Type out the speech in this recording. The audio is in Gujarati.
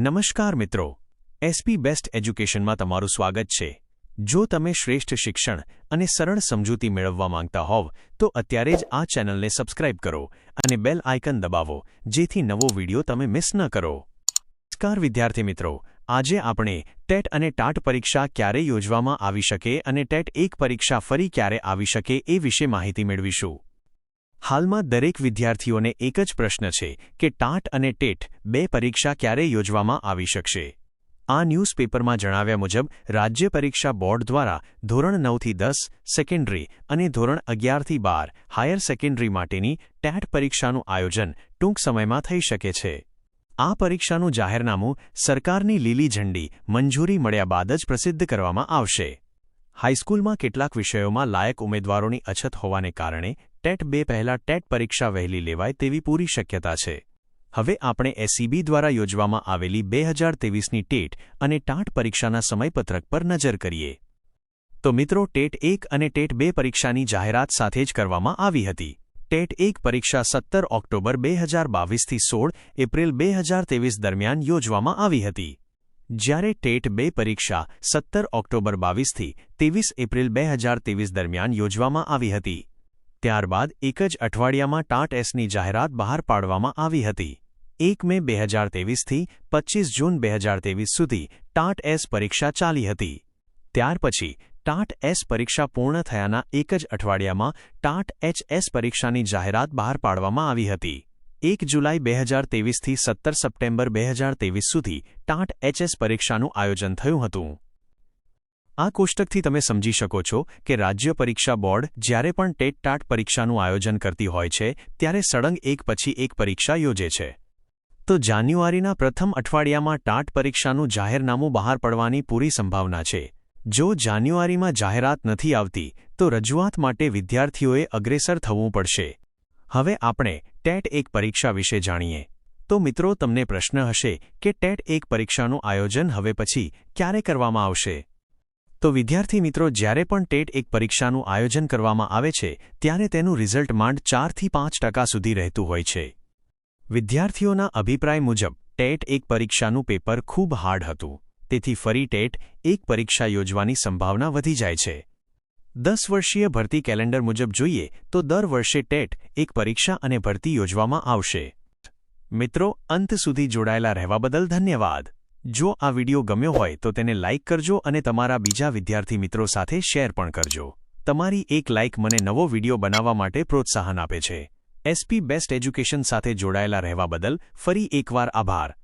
નમસ્કાર મિત્રો. એસપી બેસ્ટ એજ્યુકેશનમાં તમારું સ્વાગત છે. જો તમે શ્રેષ્ઠ શિક્ષણ અને સરળ સમજૂતી મેળવવા માંગતા હોવ, તો અત્યારે જ આ ચેનલને સબસ્ક્રાઇબ કરો અને બેલ આઇકન દબાવો, જેથી નવો વિડિયો તમે મિસ ન કરો. નમસ્કાર વિદ્યાર્થી મિત્રો. આજે આપણે ટેટ અને ટાટ પરીક્ષા ક્યારે યોજવામાં આવી શકે અને ટેટ એક પરીક્ષા ફરી ક્યારે આવી શકે એ વિશે માહિતી મેળવીશું. હાલમાં દરેક વિદ્યાર્થીઓને એક જ પ્રશ્ન છે કે ટાટ અને ટેટ બે પરીક્ષા ક્યારે યોજવામાં આવી શકશે? આ ન્યૂઝપેપરમાં જણાવ્યા મુજબ, રાજ્ય પરીક્ષા બોર્ડ દ્વારા ધોરણ નવથી દસ, સેકન્ડરી અને ધોરણ અગિયારથી બાર હાયર સેકન્ડરી માટેની ટેટ પરીક્ષાનું આયોજન ટૂંક સમયમાં થઈ શકે છે. આ પરીક્ષાનું જાહેરનામું સરકારની લીલી ઝંડી મંજૂરી મળ્યા બાદ જ પ્રસિદ્ધ કરવામાં આવશે. હાઈસ્કૂલમાં કેટલાક વિષયોમાં લાયક ઉમેદવારોની અછત હોવાને કારણે ટેટ બે પહેલા ટેટ પરીક્ષા વહેલી લેવાય તેવી પૂરી શક્યતા છે. હવે આપણે એસસીબી દ્વારા યોજવામાં આવેલી બે હજાર તેવીસની ટેટ અને ટાટ પરીક્ષાના સમયપત્રક પર નજર કરીએ. તો મિત્રો, ટેટ એક અને ટેટ બે પરીક્ષાની જાહેરાત સાથે જ કરવામાં આવી હતી. ટેટ એક પરીક્ષા સત્તર ઓક્ટોબર બે હજાર બાવીસથી સોળ એપ્રિલ બે હજાર તેવીસ દરમિયાન યોજવામાં આવી હતી. જ્યારે ટેટ બે પરીક્ષા સત્તર ઓક્ટોબર બાવીસથી ત્રેવીસ એપ્રિલ બે હજાર તેવીસ દરમિયાન યોજવામાં આવી હતી. ત્યારબાદ એક જ અઠવાડિયામાં ટાટ એસની જાહેરાત બહાર પાડવામાં આવી હતી. એક મે બે હજાર તેવીસથી પચ્ચીસ જૂન બે હજાર તેવીસ સુધી ટાટ એસ પરીક્ષા ચાલી હતી. ત્યાર પછી ટાટ એસ પરીક્ષા પૂર્ણ થયાના એક જ અઠવાડિયામાં ટાટ એચએસ પરીક્ષાની જાહેરાત બહાર પાડવામાં આવી હતી. એક જુલાઈ બે હજાર તેવીસથી સત્તર સપ્ટેમ્બર બે હજાર તેવીસ સુધી ટાટ એચએસ પરીક્ષાનું આયોજન થયું હતું. આ કોષ્ટકથી તમે સમજી શકો છો કે રાજ્ય પરીક્ષા બોર્ડ જ્યારે પણ ટેટ ટાટ પરીક્ષાનું આયોજન કરતી હોય છે, ત્યારે સળંગ એક પછી એક પરીક્ષા યોજે છે. તો જાન્યુઆરીના પ્રથમ અઠવાડિયામાં ટાટ પરીક્ષાનું જાહેરનામું બહાર પડવાની પૂરી સંભાવના છે. જો જાન્યુઆરીમાં જાહેરાત નથી આવતી, તો રજૂઆત માટે વિદ્યાર્થીઓએ અગ્રેસર થવું પડશે. હવે આપણે ટેટ એક પરીક્ષા વિશે જાણીએ. તો મિત્રો, તમને પ્રશ્ન હશે કે ટેટ એક પરીક્ષાનું આયોજન હવે પછી ક્યારે કરવામાં આવશે? તો વિદ્યાર્થી મિત્રો, જ્યારે પણ ટેટ એક પરીક્ષાનું આયોજન કરવામાં આવે છે, ત્યારે તેનું રિઝલ્ટ માંડ ચારથી પાંચ ટકા સુધી રહેતું હોય છે. વિદ્યાર્થીઓના અભિપ્રાય મુજબ, ટેટ એક પરીક્ષાનું પેપર ખૂબ હાર્ડ હતું. તેથી ફરી ટેટ એક પરીક્ષા યોજવાની સંભાવના વધી જાય છે. દસ વર્ષીય ભરતી કેલેન્ડર મુજબ જોઈએ, તો દર વર્ષે ટેટ એક પરીક્ષા અને ભરતી યોજવામાં આવશે. મિત્રો, અંત સુધી જોડાયેલા રહેવા બદલ ધન્યવાદ. જો આ વિડિયો ગમ્યો હોય તો તેને લાઇક કરજો અને તમારા બીજા વિદ્યાર્થી મિત્રો સાથે શેર પણ કરજો. તમારી એક લાઇક મને નવો વિડિયો બનાવવા માટે પ્રોત્સાહન આપે છે. એસપી બેસ્ટ એજ્યુકેશન સાથે જોડાયેલા રહેવા બદલ ફરી એકવાર આભાર.